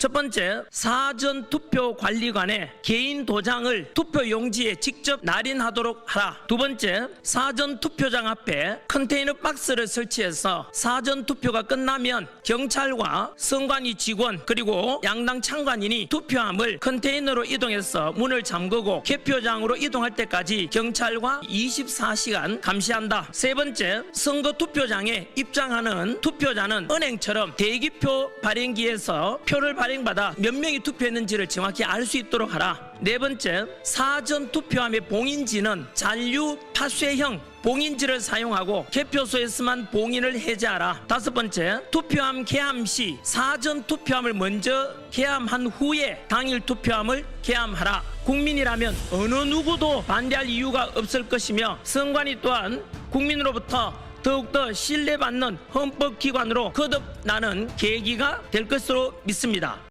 첫 번째, 사전 투표 관리관의 개인 도장을 투표 용지에 직접 날인하도록 하라. 두 번째, 사전 투표장 앞에 컨테이너 박스를 설치해서 사전 투표가 끝나면 경찰과 선관위 직원 그리고 양당 참관인이 투표함을 컨테이너로 이동해서 문을 잠그고 개표장으로 이동할 때까지 경찰과 24시간 감시한다. 세 번째, 선거 투표장에 입장하는 투표자는 은행처럼 대기표 발행기에서 표를 발행받아 몇 명이 투표했는지를 정확히 알 수 있도록 하라. 네 번째, 사전 투표함의 봉인지는 잔류 파쇄형 봉인지를 사용하고 개표소에서만 봉인을 해제하라. 다섯 번째, 투표함 개함 시 사전 투표함을 먼저 개함한 후에 당일 투표함을 개함하라. 국민이라면 어느 누구도 반대할 이유가 없을 것이며 선관위 또한 국민으로부터 더욱더 신뢰받는 헌법기관으로 거듭나는 계기가 될 것으로 믿습니다.